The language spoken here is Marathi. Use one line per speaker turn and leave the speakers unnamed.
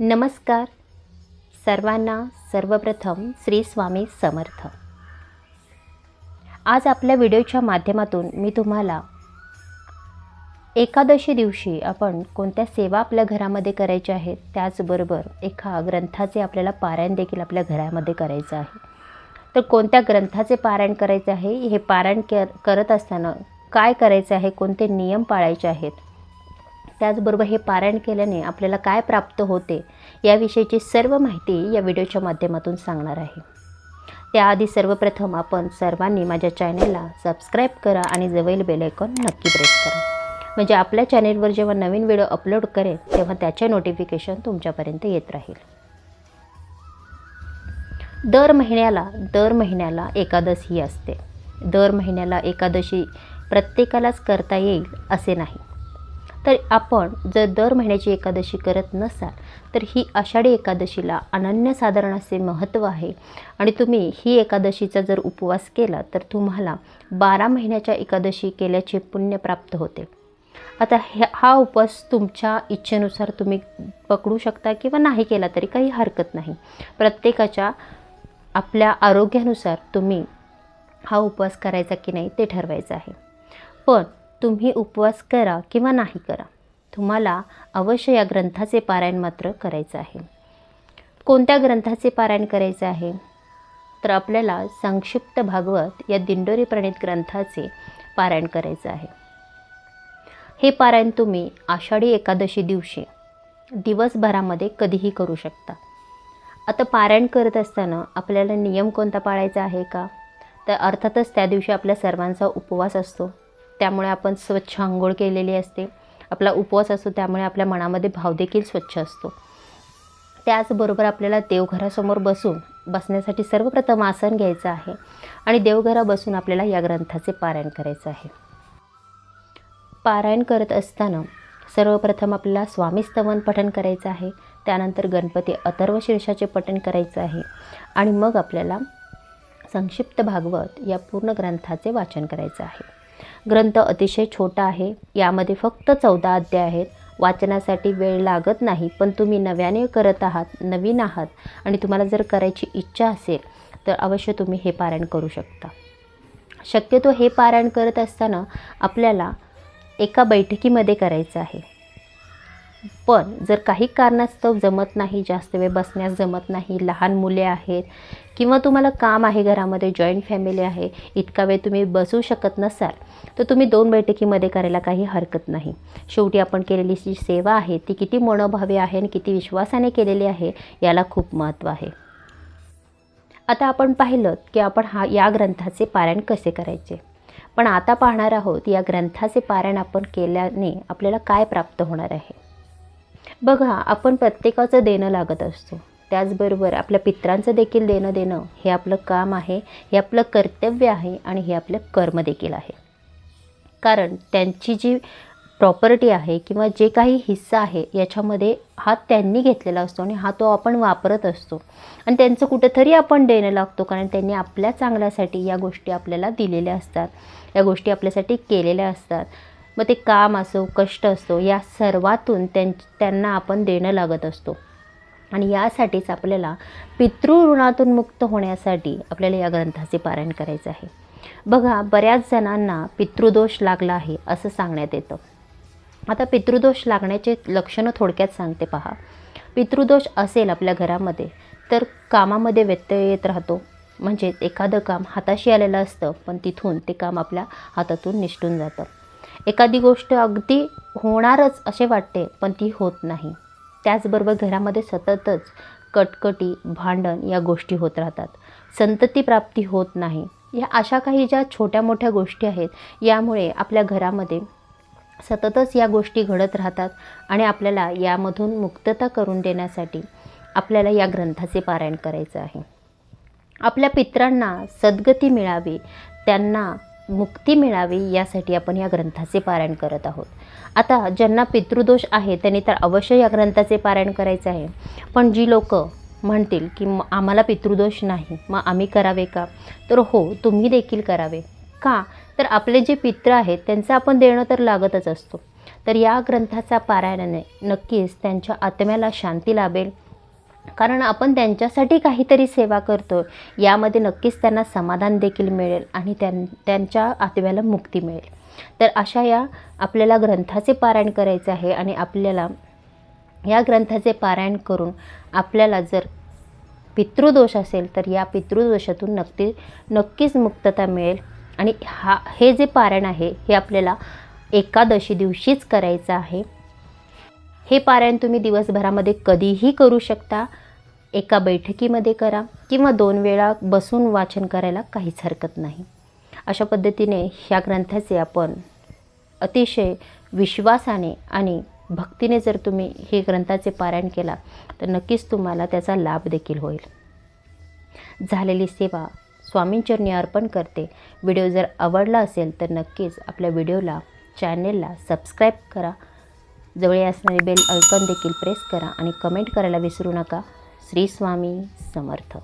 नमस्कार. सर्वांना सर्वप्रथम श्री स्वामी समर्थ. आज आपल्या व्हिडिओच्या माध्यमातून मी तुम्हाला एकादशी दिवशी आपण कोणत्या सेवा आपल्या घरामध्ये करायच्या आहेत त्याचबरोबर एका ग्रंथाचे आपल्याला पारायण देखील आपल्या घरामध्ये करायचं आहे. तर कोणत्या ग्रंथाचे पारायण करायचे आहे हे पारायण कर करत असताना काय करायचं आहे कोणते नियम पाळायचे आहेत त्याचबरोबर हे पारायण केल्याने आपल्याला काय प्राप्त होते याविषयीची सर्व माहिती या व्हिडिओच्या माध्यमातून सांगणार आहे. त्याआधी सर्वप्रथम आपण सर्वांनी माझ्या चॅनेलला सबस्क्राईब करा आणि जवळील बेलायकॉन नक्की प्रेस करा. म्हणजे आपल्या चॅनेलवर जेव्हा नवीन व्हिडिओ अपलोड करेल तेव्हा त्याचे नोटिफिकेशन तुमच्यापर्यंत येत राहील. दर महिन्याला दर महिन्याला एकादश ही असते. दर महिन्याला एकादशी प्रत्येकालाच करता येईल असे नाही. तर आपण जर दर महिन्याची एकादशी करत नसाल तर ही आषाढी एकादशीला अनन्यसाधारण असे महत्त्व आहे. आणि तुम्ही ही एकादशीचा जर उपवास केला तर तुम्हाला बारा महिन्याच्या एकादशी केल्याचे पुण्य प्राप्त होते. आता ह्या हा उपवास तुमच्या इच्छेनुसार तुम्ही पकडू शकता किंवा नाही केला तरी काही हरकत नाही. प्रत्येकाच्या आपल्या आरोग्यानुसार तुम्ही हा उपवास करायचा की नाही ते ठरवायचं आहे. पण तुम्ही उपवास करा किंवा नाही करा. तुम्हाला अवश्य या ग्रंथाचे पारायण मात्र करायचं आहे. कोणत्या ग्रंथाचे पारायण करायचे आहे? तर आपल्याला संक्षिप्त भागवत या दिंडोरी प्रणित ग्रंथाचे पारायण करायचं आहे. हे पारायण तुम्ही आषाढी एकादशी दिवशी दिवसभरामध्ये कधीही करू शकता. आता पारायण करत असताना आपल्याला नियम कोणता पाळायचा आहे का? तर अर्थातच त्या दिवशी आपल्या सर्वांचा उपवास असतो. त्यामुळे आपण स्वच्छ आंघोळ केलेली असते. आपला उपवास असतो त्यामुळे आपल्या मनामध्ये भाव देखील स्वच्छ असतो. त्याचबरोबर आपल्याला देवघरासमोर बसून बसण्यासाठी सर्वप्रथम आसन घ्यायचं आहे आणि देवघरा बसून आपल्याला या ग्रंथाचे पारायण करायचं आहे. पारायण करत असताना सर्वप्रथम आपल्याला स्वामीस्तवन पठण करायचं आहे. त्यानंतर गणपती अथर्व शीर्षाचे पठण करायचं आहे. आणि मग आपल्याला संक्षिप्त भागवत या पूर्ण ग्रंथाचे वाचन करायचं आहे. ग्रंथ अतिशय छोटा आहे. यामध्ये फक्त चौदा अध्याय आहेत. वाचनासाठी वेळ लागत नाही पण तुम्ही नव्याने करत आहात नवीन आहात आणि तुम्हाला जर करायची इच्छा असेल तर अवश्य तुम्ही हे पारायण करू शकता. शक्यतो हे पारायण करत असताना आपल्याला एका बैठकीमध्ये करायचं आहे. पण जर काही कारणास्तव जमत नाही जास्त वेळ बसण्यास जमत नाही लहान मुले आहेत किंवा तुम्हाला काम आहे घरामध्ये जॉईंट फॅमिली आहे इतका वेळ तुम्ही बसू शकत नसाल तर तुम्ही दोन बैठकीमध्ये करायला काही हरकत नाही. शेवटी आपण केलेली जी सेवा आहे ती किती मनोभावी आहे आणि किती विश्वासाने केलेली आहे याला खूप महत्त्व आहे. आता आपण पाहिलं की आपण हा या ग्रंथाचे पारायण कसे करायचे? पण आता पाहणार आहोत या ग्रंथाचे पारायण आपण केल्याने आपल्याला काय प्राप्त होणार आहे? बघा आपण प्रत्येकाचं देणं लागत असतो. त्याचबरोबर आपल्या पित्रांचं देखील देणं देणं हे आपलं काम आहे हे आपलं कर्तव्य आहे आणि हे आपलं कर्म देखील आहे. कारण त्यांची जी प्रॉपर्टी आहे किंवा जे काही हिस्सा आहे याच्यामध्ये हा त्यांनी घेतलेला असतो आणि हा तो आपण वापरत असतो. आणि त्यांचं कुठंतरी आपण देणं लागतो कारण त्यांनी आपल्या चांगल्यासाठी या गोष्टी आपल्याला दिलेल्या असतात. या गोष्टी आपल्यासाठी केलेल्या असतात. मग ते काम असो कष्ट असो या सर्वातून त्यां त्यांना आपण देणं लागत असतो. आणि यासाठीच आपल्याला पितृऋणातून मुक्त होण्यासाठी आपल्याला या ग्रंथाचे पारायण करायचं आहे. बघा बऱ्याच जणांना पितृदोष लागला आहे असं सांगण्यात येतं. आता पितृदोष लागण्याचे लक्षणं थोडक्यात सांगते पहा. पितृदोष असेल आपल्या घरामध्ये तर कामामध्ये व्यत्यय येत राहतो. म्हणजे एखादं काम हाताशी आलेलं असतं पण तिथून ते काम आपल्या हातातून निष्ठून जातं. एखादी गोष्ट अगदी होणारच असे वाटते पण ती होत नाही. त्याचबरोबर घरामध्ये सततच कटकटी भांडण या गोष्टी होत राहतात. संतती प्राप्ती होत नाही. या अशा काही ज्या छोट्या मोठ्या गोष्टी आहेत यामुळे आपल्या घरामध्ये सततच या गोष्टी घडत राहतात आणि आपल्याला यामधून मुक्तता करून देण्यासाठी आपल्याला या ग्रंथाचे पारायण करायचं आहे. आपल्या पित्रांना सद्गती मिळावी त्यांना मुक्ती मिळावी यासाठी आपण या ग्रंथाचे पारायण करत आहोत. आता ज्यांना पितृदोष आहे त्यांनी तर अवश्य या ग्रंथाचे पारायण करायचं आहे. पण जी लोक म्हणतील की आम्हाला पितृदोष नाही मग आम्ही करावे का? तर हो तुम्ही देखील करावे. का? तर आपले जे पित्र आहेत त्यांचं आपण देणं तर लागतच असतो. तर या ग्रंथाचा पारायणाने नक्कीच त्यांच्या आत्म्याला शांती लाभेल. कारण आपण त्यांच्यासाठी काहीतरी सेवा करतो यामध्ये नक्कीच त्यांना समाधान देखील मिळेल आणि त्यां त्यांच्या आत्म्याला मुक्ती मिळेल. तर अशा या आपल्याला ग्रंथाचे पारायण करायचे आहे आणि आपल्याला या ग्रंथाचे पारायण करून आपल्याला जर पितृदोष असेल तर या पितृदोषातून नक्की नक्कीच मुक्तता मिळेल. आणि हा हे जे पारायण आहे हे आपल्याला एकादशी दिवशीच करायचं आहे. हे पारायण तुम्ही दिवसभरामध्ये कधीही करू शकता. एका बैठकीमध्ये करा किंवा दोन वेळा बसून वाचन करायला काहीच हरकत नाही. अशा पद्धतीने ह्या ग्रंथाचे आपण अतिशय विश्वासाने आणि भक्तीने जर तुम्ही हे ग्रंथाचे पारायण केला तर नक्कीच तुम्हाला त्याचा लाभ देखील होईल. झालेली सेवा स्वामींचरणी अर्पण करते. व्हिडिओ जर आवडला असेल तर नक्कीच आपल्या व्हिडिओला चॅनेलला सबस्क्राईब करा. जवळ असणारी बेल ऐकन देखील प्रेस करा आणि कमेंट करायला विसरू नका. श्री स्वामी समर्थ.